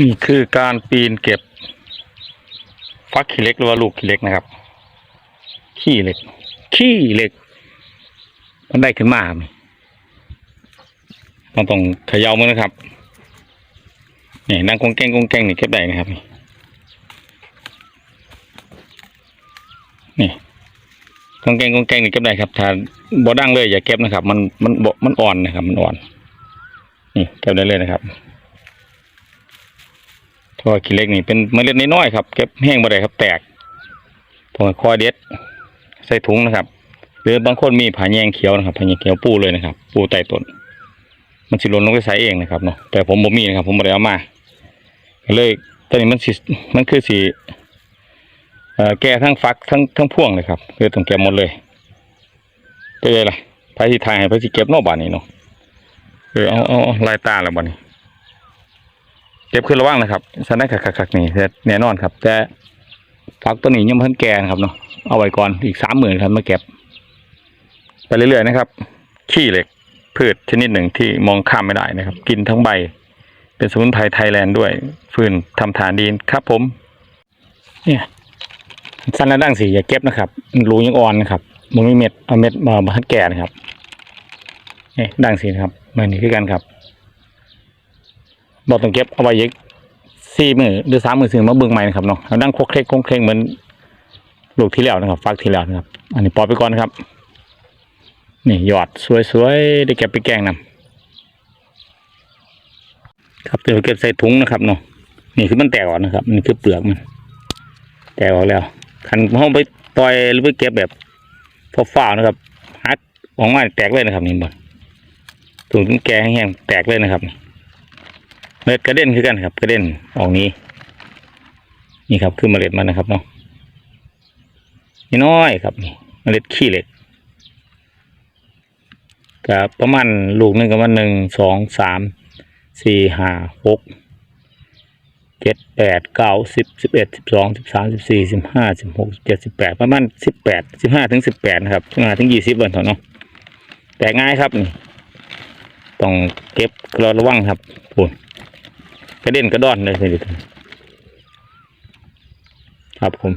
นี่คือการปีนเก็บ ฟักขี้เล็กหรือว่าลูกขี้เล็กนะครับ ขี้เหล็ก ขี้เหล็ก มันได้ขึ้นมาครับมันต้องเขย่ามือนะครับนี่นั่งกงแกงกงแกงนี่เก็บได้นะครับ นี่กงแกงกงแกงนี่เก็บได้ครับ ถ้าบ่ดั้งเลยอย่าเก็บนะครับ มันมันบ่มันอ่อนนะครับ มันอ่อน นี่เก็บได้เลยนะครับ เพราะว่าขี้เล็กนี่เป็นเมล็ดน้อยๆครับเก็บแห้งบ่ได้ครับแตกผมคอยเด็ด ใส่ถุงนะครับ หรือบางคนมีผาแยงเขียวนะครับผาแยงเขียวปูเลยนะครับ ปูใต้ต้นมันสิหล่นลงไปใส่เองนะครับเนาะแต่ผมบ่มีนะครับ ผมบ่ได้เอามาเลยตอนนี้มันสิมันคือสีแก่ทั้งฟักทั้งทั้งพ่วงเลยครับคือต้องเก็บหมดเลยก็เลยล่ะไผสิทายให้ไผสิเก็บนอกบ้านนี้เนาะเออเอาเอาเอาลายตาแล้วบ้านนี้ เก็บขึ้นระว่างนะครับสันได้คักๆๆนี่แน่นอนครับ แต่ฟักตัวนี้ยังไม่ทันแก่นครับเนาะเอาไว้ก่อนอีกสามหมื่นครับมาเก็บ ไปเรื่อยๆนะครับ ขี้เหล็กพืชชนิดหนึ่งที่มองข้ามไม่ได้นะครับ กินทั้งใบ เป็นสมุนไพรไทยแลนด์ด้วย ฟืนทำฐานดีครับผม เนี่ยสั้นและดั้งสีอย่าเก็บนะครับรูยังอ่อนนะครับมันไม่เม็ดเอาเม็ดมาบัดแก่นะครับนี่ดั้งสีนะครับมันนี่คือกันครับ บอกต้องเก็บเอาไว้ยึกสี่มือหรือสามมือซึ่งมาเบิ่งใหม่นะครับเนาะเอาดั้งโคกเคกโคกเคกเหมือนลูกที่แล้วนะครับฟักที่แล้วนะครับ อันนี้ปล่อยไปก่อนครับ นี่หยอดสวยๆได้เก็บไปแกงนำครับเดี๋ยวเก็บใส่ถุงนะครับเนาะนี่คือมันแตกออกนะครับนี่คือเปลือกมันแตกออกแล้วคันห้องไปต่อยหรือไปเก็บแบบพอฝ้านะครับฮักออกมาแตกเลยนะครับนี่บอลถุงแกงแห้งแตกเลยนะครับ เมล็ดกระเด็นคือกันครับ กระเด็นออกนี้ นี่ครับคือเมล็ดมันนะครับเนาะนี่น้อยครับนี่เมล็ดขี้เหล็กก็ประมาณลูกหนึ่งก็ว่าหนึ่งสองสามสี่ห้าหกเจ็ดแปดเก้าสิบสิบเอ็ดสิบสองสิบสามสิบสี่สิบห้าสิบหกสิบเจ็ดสิบแปดประมาณสิบแปดสิบห้าถึงสิบแปดนะครับสิบห้าถึงยี่สิบวันเถอะเนาะแต่ง่ายครับนี่ต้องเก็บระระวังครับปุ่น กระเด็นกระดอนเลยทีเดียวครับผม